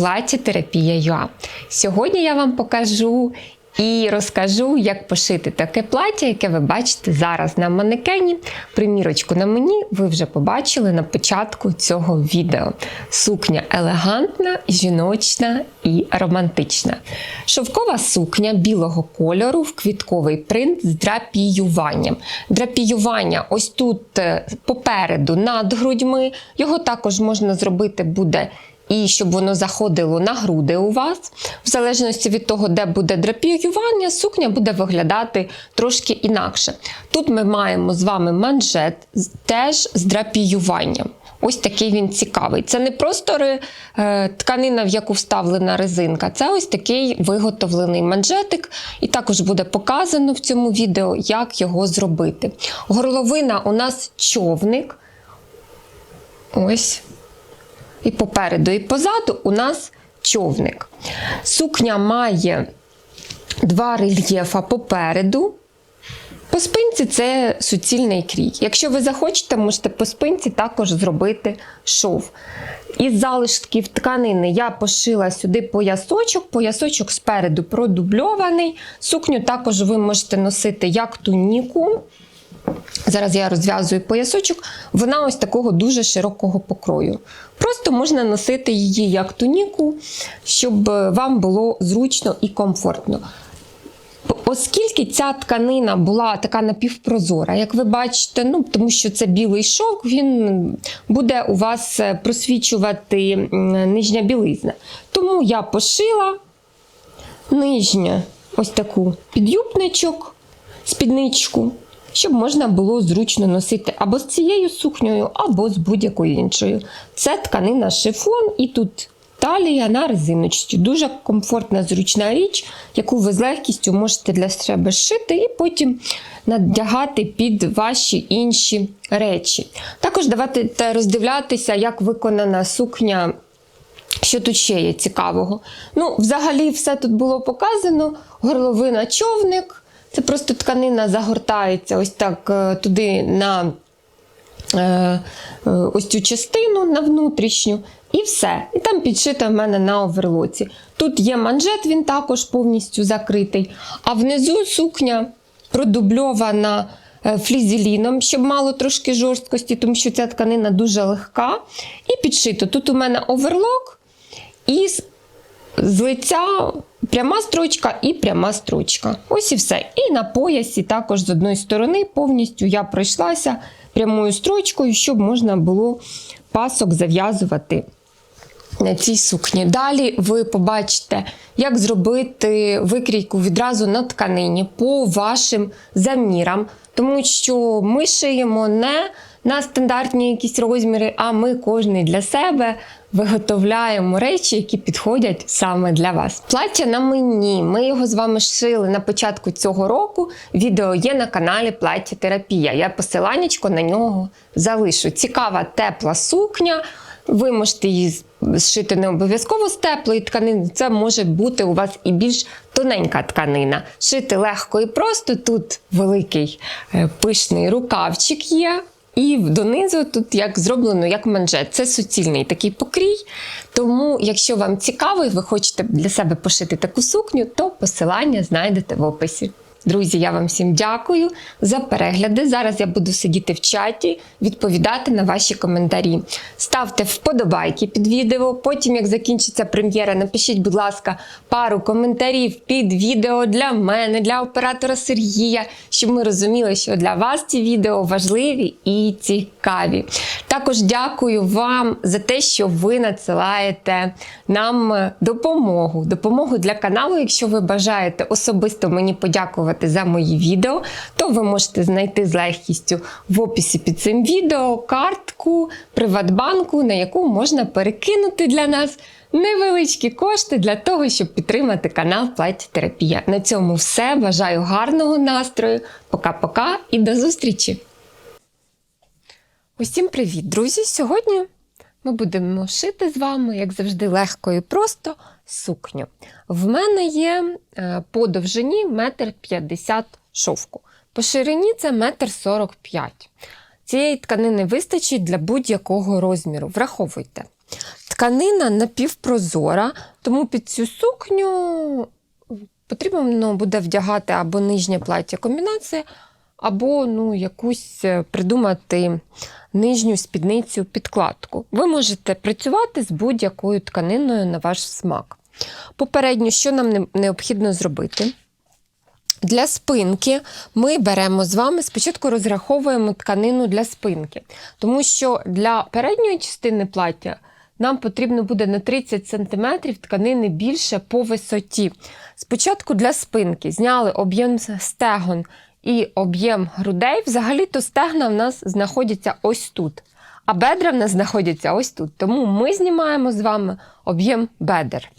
каналі Терапія ЮА. Сьогодні я вам покажу і розкажу, як пошити таке плаття, яке ви бачите зараз на манекені. Примірочку на мені ви вже побачили на початку цього відео. Сукня елегантна, жіночна і романтична. Шовкова сукня білого кольору в квітковий принт з драпіюванням. Драпіювання ось тут е, попереду над грудьми. Його також можна зробити буде і щоб воно заходило на груди у вас. В залежності від того, де буде драпіювання, сукня буде виглядати трошки інакше. Тут ми маємо з вами манжет теж з драпіюванням. Ось такий він цікавий. Це не просто е, тканина, в яку вставлена резинка, це ось такий виготовлений манжетик, і також буде показано в цьому відео, як його зробити. Горловина у нас човник. Ось. І попереду, і позаду у нас човник. Сукня має два рельєфа попереду. По спинці це суцільний крій. Якщо ви захочете, можете по спинці також зробити шов. Із залишків тканини я пошила сюди поясочок. Поясочок спереду продубльований. Сукню також ви можете носити як туніку. Зараз я розв'язую поясочок. Вона ось такого дуже широкого покрою. Просто можна носити її як туніку, щоб е, вам було зручно і комфортно. Оскільки ця тканина була така напівпрозора, як ви бачите, ну тому що це білий шовк, він буде у вас е, просвічувати нижня білизна. Тому я пошила нижня ось таку підюбничок, спідничку, щоб можна було зручно носити або з цією сукнею, або з будь-якою іншою. Це тканина шифон, і тут талія на резиночці. Дуже комфортна, зручна річ, яку ви з легкістю можете для себе шити і потім надягати під ваші інші речі. Також давайте роздивлятися, як виконана сукня. Що тут ще є цікавого? Ну, взагалі, все тут було показано. Горловина човник. Це просто тканина загортається ось так е, туди на е, е, ось цю частину на внутрішню, і все. І там підшита в мене на оверлоці. Тут є манжет, він також повністю закритий. А внизу сукня продубльована флізеліном, щоб мало трошки жорсткості, тому що ця тканина дуже легка. І підшито. Тут у мене оверлок. І з, лиця пряма строчка і пряма строчка. Ось і все. І на поясі також з одної сторони повністю я пройшлася прямою строчкою, щоб можна було пасок зав'язувати на цій сукні. Далі ви побачите, як зробити викрійку відразу на тканині по вашим замірам, тому що ми шиємо не на стандартні якісь розміри, а ми кожний для себе виготовляємо речі, які підходять саме для вас. Плаття на мені. Ми його з вами шили на початку цього року. Відео є на каналі Плаття Терапія. Я посиланнячко на нього залишу. Цікава тепла сукня. Ви можете її зшити не обов'язково з теплої тканини. Це може бути у вас і більш тоненька тканина. Шити легко і просто. Тут великий е, пишний рукавчик є. І донизу тут як зроблено як манжет. Це суцільний такий покрій. Тому, якщо вам цікаво і ви хочете для себе пошити таку сукню, то посилання знайдете в описі. Друзі, я вам всім дякую за перегляди. Зараз я буду сидіти в чаті, відповідати на ваші коментарі. Ставте вподобайки під відео. Потім, як закінчиться прем'єра, напишіть, будь ласка, пару коментарів під відео для мене, для оператора Сергія, щоб ми розуміли, що для вас ці відео важливі і цікаві. Також дякую вам за те, що ви надсилаєте нам допомогу. Допомогу для каналу. Якщо ви бажаєте особисто мені подякувати за мої відео, то ви можете знайти з легкістю в описі під цим відео картку Приватбанку, на яку можна перекинути для нас невеличкі кошти для того, щоб підтримати канал Терапія. На цьому все. Бажаю гарного настрою. Пока-пока і до зустрічі! Усім привіт, друзі! Сьогодні ми будемо шити з вами, як завжди, легко і просто сукню. В мене є е, по довжині 1,50 м шовку. По ширині це 1,45 м. Цієї тканини вистачить для будь-якого розміру. Враховуйте. тканина напівпрозора, тому під цю сукню потрібно буде вдягати або нижнє плаття комбінація, або ну, якусь е, придумати нижню спідницю підкладку. Ви можете працювати з будь-якою тканиною на ваш смак. Попередньо, що нам необхідно зробити? Для спинки ми беремо з вами, спочатку розраховуємо тканину для спинки, тому що для передньої частини плаття нам потрібно буде на 30 см тканини більше по висоті. Спочатку для спинки зняли об'єм стегон і об'єм грудей. Взагалі-то стегна в нас знаходяться ось тут, а бедра в нас знаходяться ось тут. Тому ми знімаємо з вами об'єм бедер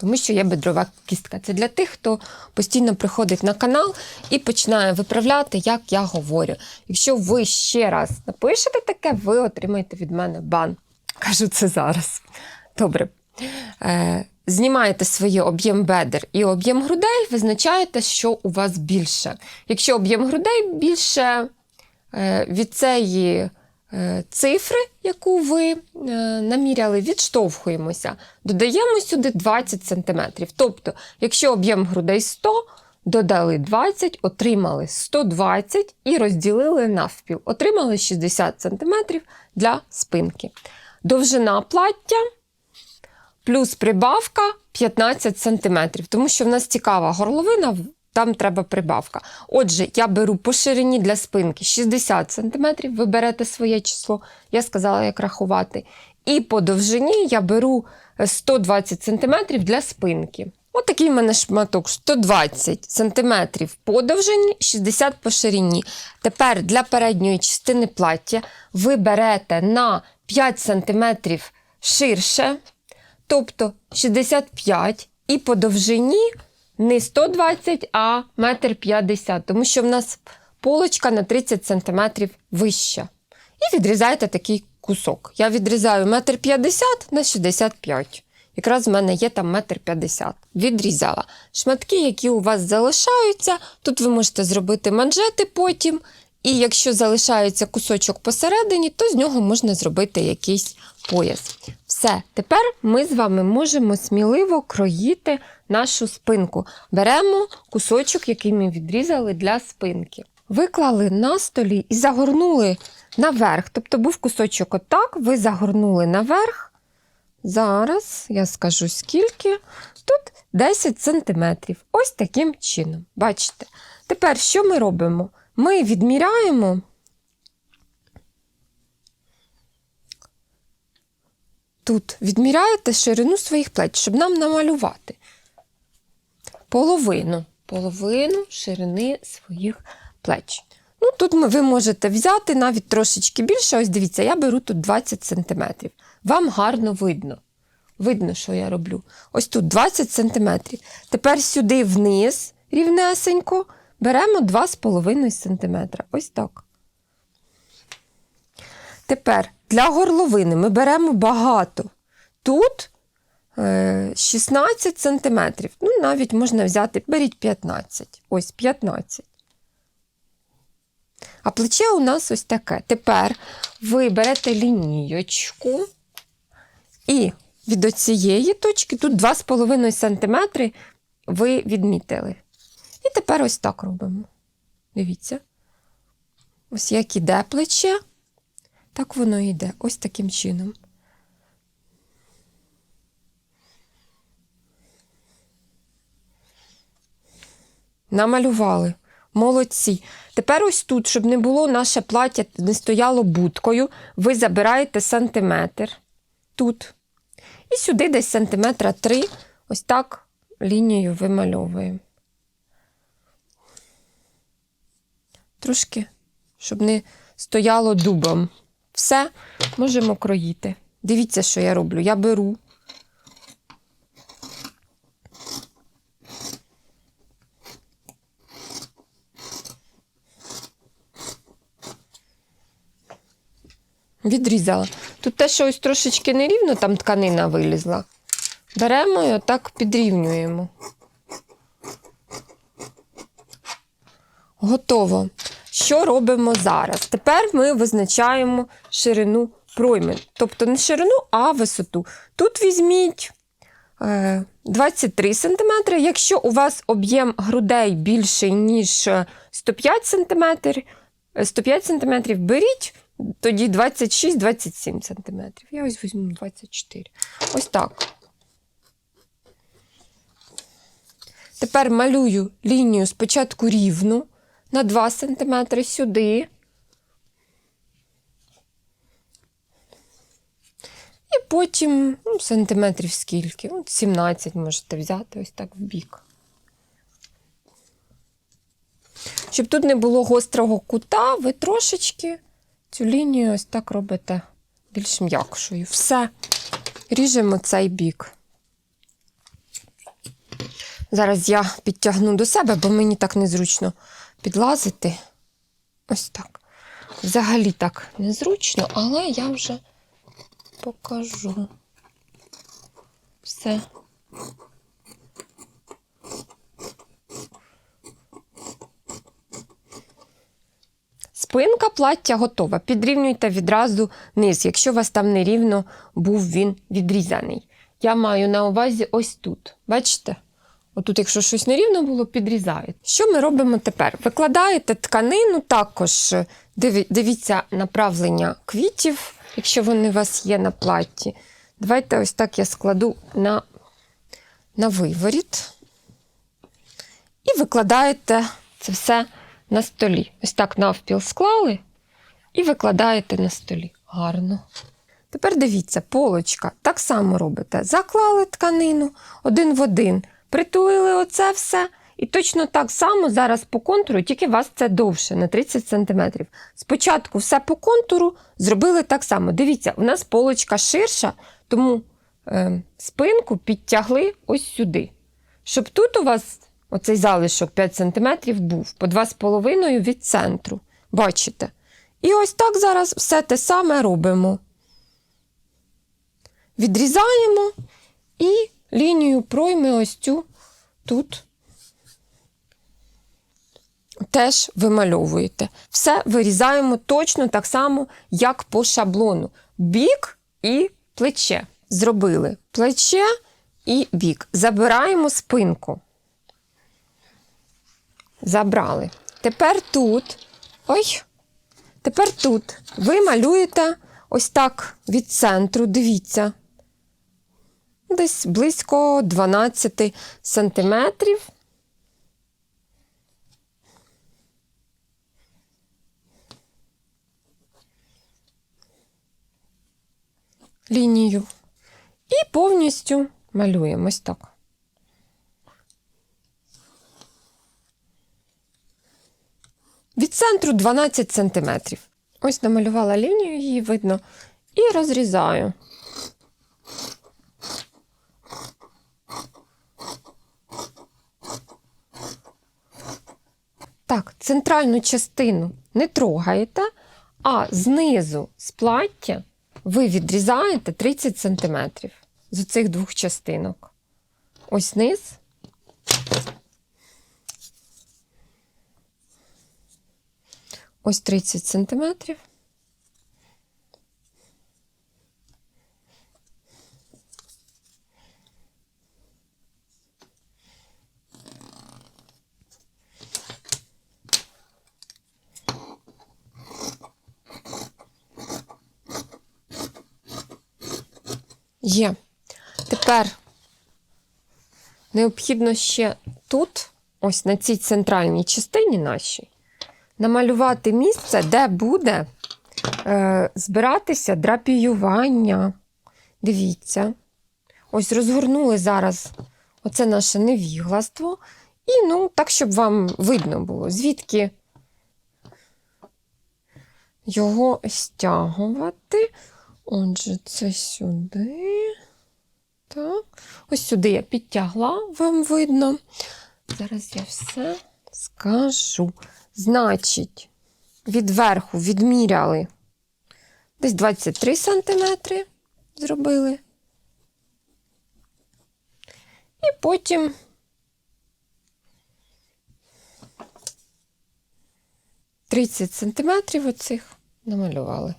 тому що є бедрова кістка. Це для тих, хто постійно приходить на канал і починає виправляти, як я говорю. Якщо ви ще раз напишете таке, ви отримаєте від мене бан. Кажу це зараз. Добре. Е, знімаєте свій об'єм бедер і об'єм грудей, визначаєте, що у вас більше. Якщо об'єм грудей більше е, від цієї цифри, яку ви е, наміряли, відштовхуємося. Додаємо сюди 20 см. Тобто, якщо об'єм грудей 100, додали 20, отримали 120 і розділили навпіл. Отримали 60 см для спинки. Довжина плаття плюс прибавка 15 см, тому що в нас цікава горловина, там треба прибавка. Отже, я беру по ширині для спинки 60 см, ви берете своє число, я сказала, як рахувати. І по довжині я беру 120 см для спинки. От в мене шматок 120 см по довжині, 60 по ширині. Тепер для передньої частини плаття ви берете на 5 см ширше, тобто 65 і по довжині не 120, а 1,50 м, тому що в нас полочка на 30 см вища. І відрізаєте такий кусок. Я відрізаю 1,50 м на 65 Якраз в мене є там 1,50 м. Відрізала. Шматки, які у вас залишаються, тут ви можете зробити манжети потім. І якщо залишається кусочок посередині, то з нього можна зробити якийсь пояс. Все, тепер ми з вами можемо сміливо кроїти нашу спинку. Беремо кусочок, який ми відрізали для спинки. Виклали на столі і загорнули наверх. Тобто був кусочок отак, ви загорнули наверх. Зараз я скажу скільки. Тут 10 см. Ось таким чином. Бачите? Тепер що ми робимо? Ми відміряємо. Тут відміряєте ширину своїх плеч, щоб нам намалювати половину, половину ширини своїх плеч. Ну, Тут ви можете взяти навіть трошечки більше. Ось дивіться, я беру тут 20 см. Вам гарно видно. Видно, що я роблю. Ось тут 20 см. Тепер сюди вниз рівнесенько беремо 2,5 см. Ось так. Тепер для горловини ми беремо багато. Тут е, 16 см. Ну, навіть можна взяти, беріть 15. Ось 15. А плече у нас ось таке. Тепер ви берете лінієчку і від оцієї точки, тут 2,5 см ви відмітили. І тепер ось так робимо. Дивіться. Ось як іде плече, так воно йде. Ось таким чином. Намалювали. Молодці. Тепер ось тут, щоб не було наше плаття, не стояло будкою, ви забираєте сантиметр тут. І сюди десь сантиметра три, ось так лінію вимальовуємо. Трошки, щоб не стояло дубом. Все, можемо кроїти. Дивіться, що я роблю. Я беру. Відрізала. Тут те, що ось трошечки нерівно, там тканина вилізла. Беремо і отак підрівнюємо. Готово. Що робимо зараз? Тепер ми визначаємо ширину пройми. Тобто не ширину, а висоту. Тут візьміть е, 23 см. Якщо у вас об'єм грудей більший, ніж е, 105 см, 105 см беріть тоді 26-27 см. Я ось візьму 24. Ось так. Тепер малюю лінію спочатку рівну на 2 см сюди. І потім ну, сантиметрів скільки. Ну, 17 можете взяти ось так в бік. Щоб тут не було гострого кута, ви трошечки цю лінію ось так робите більш м'якшою. Все. Ріжемо цей бік. Зараз я підтягну до себе, бо мені так незручно підлазити. Ось так. Взагалі так незручно, але я вже покажу. Все. Спинка плаття готова. Підрівнюйте відразу низ, якщо у вас там нерівно був він відрізаний. Я маю на увазі ось тут. Бачите? Отут, якщо щось нерівно було, підрізаєте. Що ми робимо тепер? Викладаєте тканину, також дивіться направлення квітів, якщо вони у вас є на платті. Давайте ось так я складу на, на виворіт. І викладаєте це все на столі. Ось так навпіл склали і викладаєте на столі. Гарно. Тепер дивіться, полочка. Так само робите. Заклали тканину один в один, притулили оце все. І точно так само зараз по контуру, тільки у вас це довше на 30 см. Спочатку все по контуру зробили так само. Дивіться, у нас полочка ширша, тому е, спинку підтягли ось сюди. Щоб тут у вас оцей залишок 5 см був по 2,5 від центру. Бачите? І ось так зараз все те саме робимо. Відрізаємо і лінію пройми ось цю тут теж вимальовуєте. Все вирізаємо точно так само, як по шаблону. Бік і плече. Зробили плече і бік. Забираємо спинку. Забрали. Тепер тут. Ой. Тепер тут ви малюєте ось так від центру, дивіться. Десь близько 12 сантиметрів. Лінію. І повністю малюємо ось так. Від центру 12 см. Ось намалювала лінію, її видно, і розрізаю. Так, центральну частину не трогаєте, а знизу з плаття ви відрізаєте 30 см з оцих двох частинок. Ось низ. Ось 30 сантиметрів. Є. Тепер необхідно ще тут, ось на цій центральній частині нашій, намалювати місце, де буде е, збиратися драпіювання. Дивіться. Ось розгорнули зараз оце наше невігластво. І, ну, так, щоб вам видно було, звідки його стягувати. Отже, це сюди. Так. Ось сюди я підтягла, вам видно. Зараз я все скажу. Значить, від верху відміряли десь 23 сантиметри зробили. І потім тридцять сантиметрів оцих намалювали.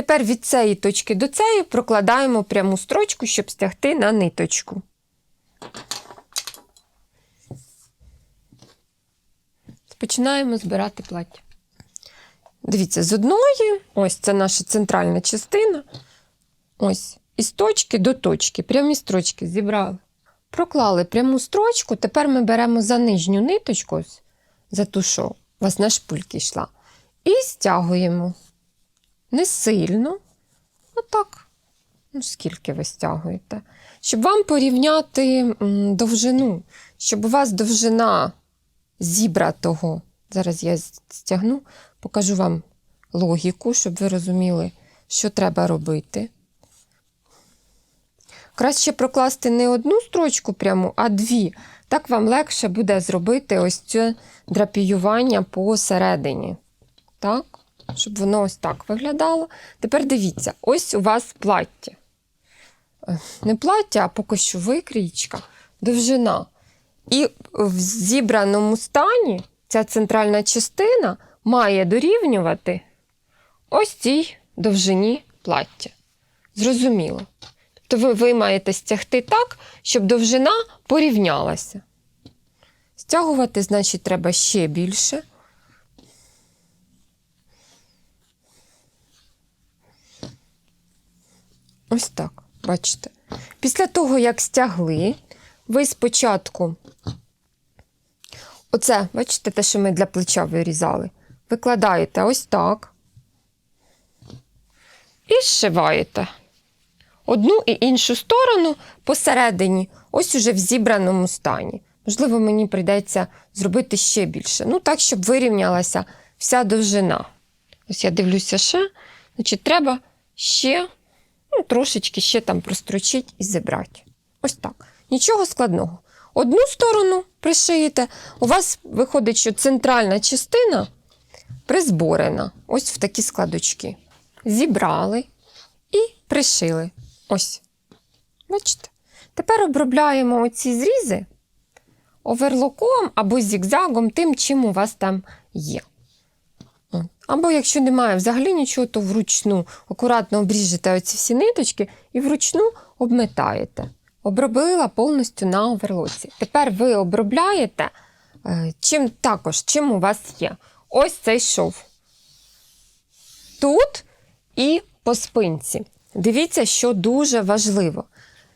Тепер від цієї точки до цієї прокладаємо пряму строчку, щоб стягти на ниточку. Починаємо збирати плаття. Дивіться, з одної, ось це наша центральна частина. Ось, із точки до точки, прямі строчки зібрали. Проклали пряму строчку, тепер ми беремо за нижню ниточку, ось, за ту, що у вас на шпильки йшла, і стягуємо. Не сильно. Отак. Ну, скільки ви стягуєте? Щоб вам порівняти довжину, щоб у вас довжина зібратого. Зараз я стягну, покажу вам логіку, щоб ви розуміли, що треба робити. Краще прокласти не одну строчку пряму, а дві. Так вам легше буде зробити ось це драпіювання посередині. Так? Щоб воно ось так виглядало. Тепер дивіться, ось у вас плаття. Е, Не плаття, а поки що викрійка, довжина. І в зібраному стані ця центральна частина має дорівнювати ось цій довжині плаття. Зрозуміло. Тобто ви, ви маєте стягти так, щоб довжина порівнялася. Стягувати, значить, треба ще більше. Ось так, бачите. Після того, як стягли, ви спочатку, оце, бачите, те, що ми для плеча вирізали, викладаєте ось так і зшиваєте одну і іншу сторону посередині, ось уже в зібраному стані. Можливо, мені прийдеться зробити ще більше. Ну, так, щоб вирівнялася вся довжина. Ось я дивлюся ще. Значить, треба ще ну, трошечки ще там прострочити і зібрати. Ось так. Нічого складного. Одну сторону пришиєте, у вас виходить, що центральна частина призборена. Ось в такі складочки. Зібрали і пришили. Ось. Бачите? Тепер обробляємо оці зрізи оверлоком або зігзагом, тим, чим у вас там є. Або якщо немає взагалі нічого, то вручну акуратно обріжете оці всі ниточки і вручну обметаєте. Обробила повністю на оверлоці. Тепер ви обробляєте е, чим також, чим у вас є. Ось цей шов. Тут і по спинці. Дивіться, що дуже важливо,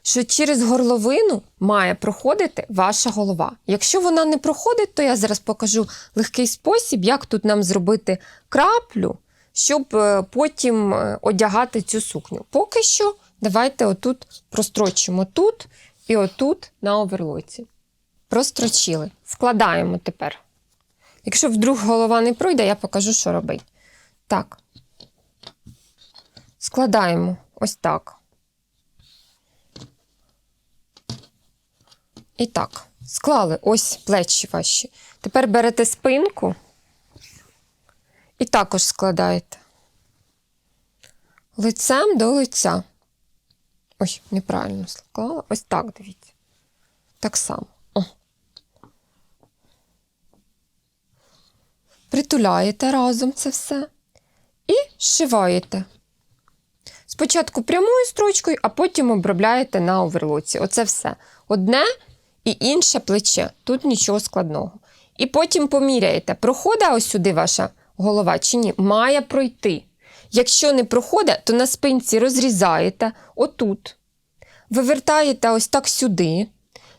що через горловину має проходити ваша голова. Якщо вона не проходить, то я зараз покажу легкий спосіб, як тут нам зробити краплю, щоб е, потім е, одягати цю сукню. Поки що, давайте отут прострочимо тут і отут на оверлоці. Прострочили. Вкладаємо тепер. Якщо вдруг голова не пройде, я покажу, що робити. Так. Складаємо ось так. І так, склали ось плечі ваші. Тепер берете спинку і також складаєте. Лицем до лиця. Ой, неправильно склала. Ось так, дивіться. Так само. О. Притуляєте разом це все і зшиваєте. Спочатку прямою строчкою, а потім обробляєте на оверлоці. Оце все. Одне і інше плече. Тут нічого складного. І потім поміряєте, проходить ось сюди ваша голова чи ні. Має пройти. Якщо не проходить, то на спинці розрізаєте отут. Вивертаєте ось так сюди,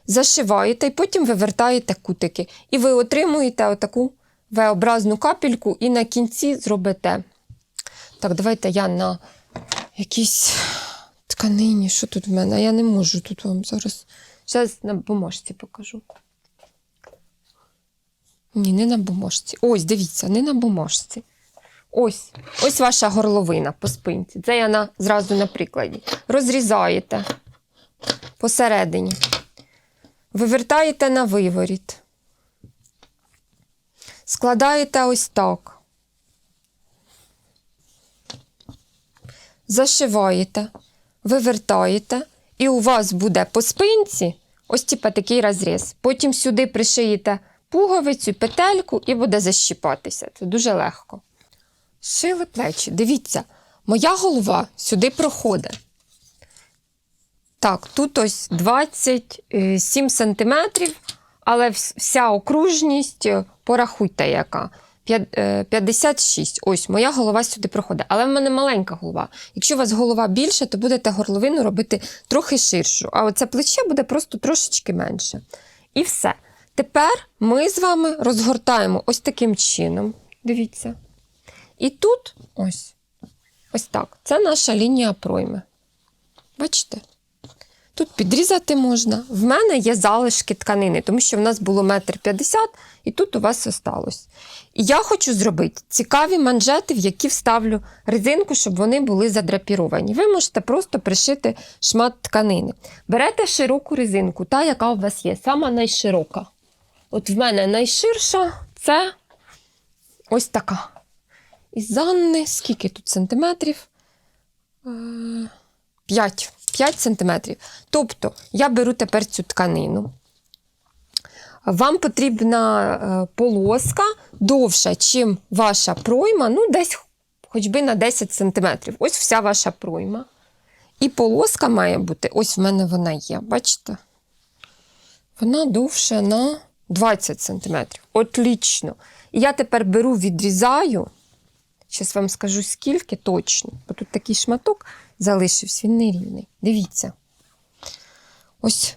зашиваєте і потім вивертаєте кутики. І ви отримуєте отаку V-образну капельку і на кінці зробите. Так, давайте я на якійсь тканині. Що тут в мене? Я не можу тут вам зараз. Зараз на бумажці покажу. Ні, не на бумажці. Ось, дивіться, не на бумажці. Ось, ось ваша горловина по спинці. Це я на, зразу на прикладі. Розрізаєте посередині. Вивертаєте на виворіт. Складаєте ось так. Зашиваєте, вивертаєте, і у вас буде по спинці ось типа такий розріз. Потім сюди пришиєте пуговицю, петельку і буде защіпатися. Це дуже легко. Шили плечі. Дивіться, Моя голова сюди проходить. Так, тут ось 27 сантиметрів, але вся окружність, порахуйте, яка. П'ят- е, 56. Ось моя голова сюди проходить. Але в мене маленька голова. Якщо у вас голова більша, то будете горловину робити трохи ширшу. А оце плече буде просто трошечки менше. І все. Тепер ми з вами розгортаємо ось таким чином. Дивіться. І тут ось. Ось так. Це наша лінія пройми. Бачите? Тут підрізати можна. В мене є залишки тканини, тому що в нас було метр п'ятдесят, і тут у вас осталось. І я хочу зробити цікаві манжети, в які вставлю резинку, щоб вони були задрапіровані. Ви можете просто пришити шмат тканини. Берете широку резинку, та, яка у вас є, сама найширока. От в мене найширша це ось така. Із Анни, скільки тут сантиметрів? 5, 5 сантиметрів. Тобто я беру тепер цю тканину. Вам потрібна е, полоска довша, чим ваша пройма, ну, десь хоч би на 10 сантиметрів. Ось вся ваша пройма. І полоска має бути, ось в мене вона є, бачите? Вона довша на 20 сантиметрів. Отлічно. І я тепер беру, відрізаю. Зараз вам скажу скільки точно, бо тут такий шматок залишився, він нерівний. Дивіться. Ось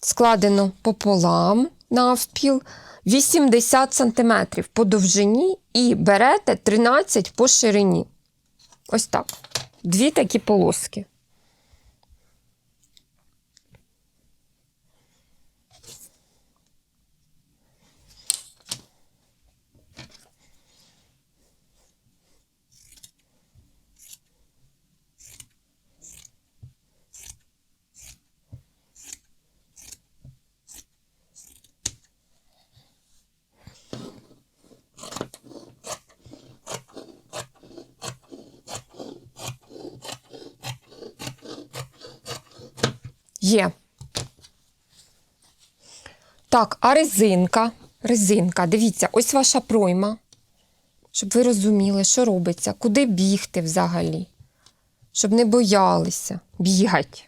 складено пополам навпіл 80 см по довжині і берете 13 по ширині. Ось так. Дві такі полоски. Є. Так, а резинка. Резинка, дивіться, ось ваша пройма. Щоб ви розуміли, що робиться, куди бігти взагалі. Щоб не боялися бігати.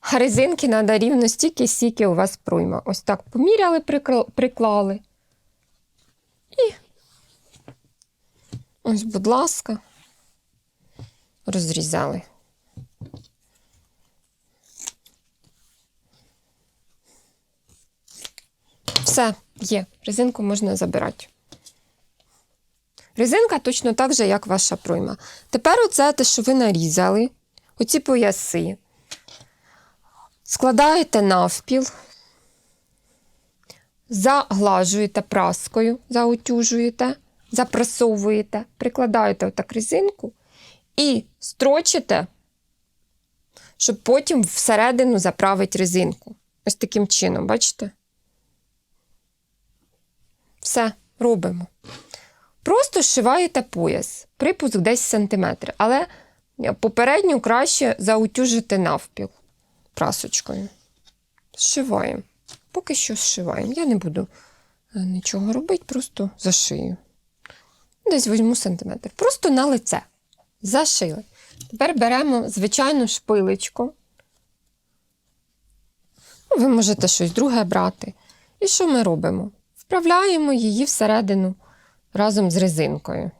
А резинки треба рівно стільки, стільки у вас пройма. Ось так поміряли, приклали. І ось, будь ласка, розрізали. Все, є. Резинку можна забирати. Резинка точно так же, як ваша пройма. Тепер оце те, що ви нарізали, оці пояси. Складаєте навпіл, заглажуєте праскою, заутюжуєте, запрасовуєте, прикладаєте отак резинку і строчите, щоб потім всередину заправити резинку. Ось таким чином, бачите? Все, робимо. Просто зшиваєте пояс, припуск 10 см, але попередньо краще заутюжити навпіл прасочкою. Зшиваємо. Поки що зшиваємо. Я не буду е, нічого робити, просто зашию. Десь візьму сантиметр. Просто на лице. Зашили. Тепер беремо звичайну шпилечку. Ну, Ви можете щось друге брати. І що ми робимо? Вправляємо її всередину разом з резинкою.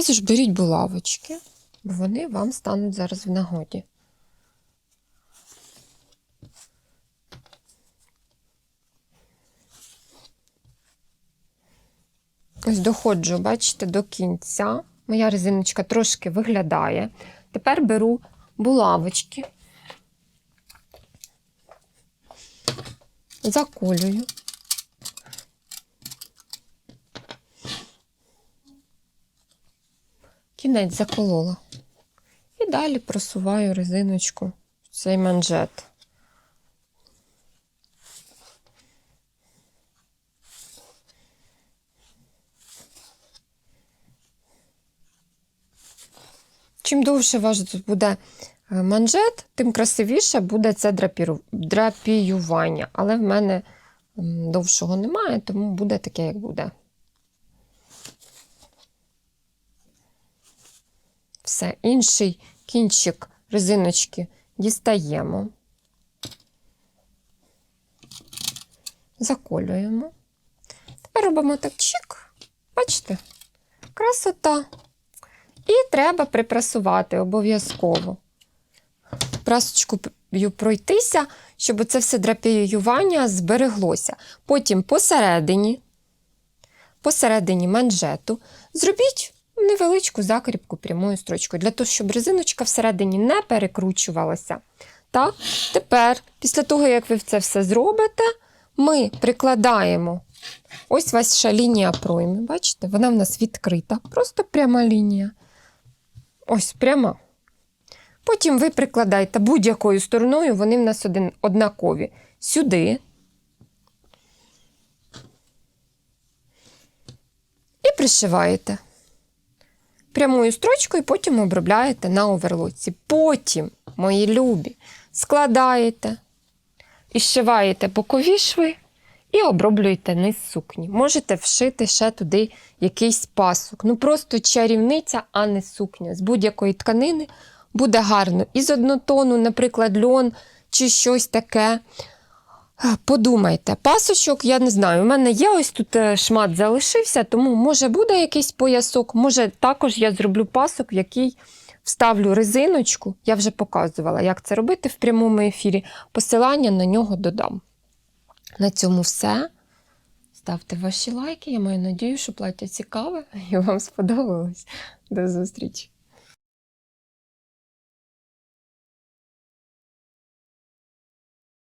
Відразу ж беріть булавочки, бо вони вам стануть зараз в нагоді. Ось доходжу, бачите, до кінця. Моя резиночка трошки виглядає. Тепер беру булавочки, заколюю. Кінець заколола. І далі просуваю резиночку в цей манжет. Чим довше ваш тут буде е, манжет, тим красивіше буде це драпіювання. Але в мене довшого немає, тому буде таке, як буде. Все, інший кінчик резиночки дістаємо, заколюємо. Тепер робимо так чик. Бачите? Красота. І треба припрасувати обов'язково. Прасочкою пройтися, щоб це все драпіювання збереглося. Потім посередині, посередині манжету зробіть невеличку закріпку прямою строчкою, для того, щоб резиночка всередині не перекручувалася. Так? Тепер, після того, як ви це все зробите, ми прикладаємо ось ваша лінія пройми. Бачите, вона в нас відкрита, просто пряма лінія. Ось пряма. Потім ви прикладаєте будь-якою стороною, вони в нас один, однакові. Сюди. І пришиваєте прямою строчкою, потім обробляєте на оверлоці. Потім, мої любі, складаєте і зшиваєте бокові шви і оброблюєте низ сукні. Можете вшити ще туди якийсь пасок. Ну просто чарівниця, а не сукня. З будь-якої тканини буде гарно. Із однотону, наприклад, льон чи щось таке. Подумайте, пасочок, я не знаю, у мене є ось тут е, шмат залишився, тому може буде якийсь поясок, може також я зроблю пасок, в який вставлю резиночку. Я вже показувала, як це робити в прямому ефірі. Посилання на нього додам. На цьому все. Ставте ваші лайки. Я маю надію, що плаття цікаве і вам сподобалось. До зустрічі!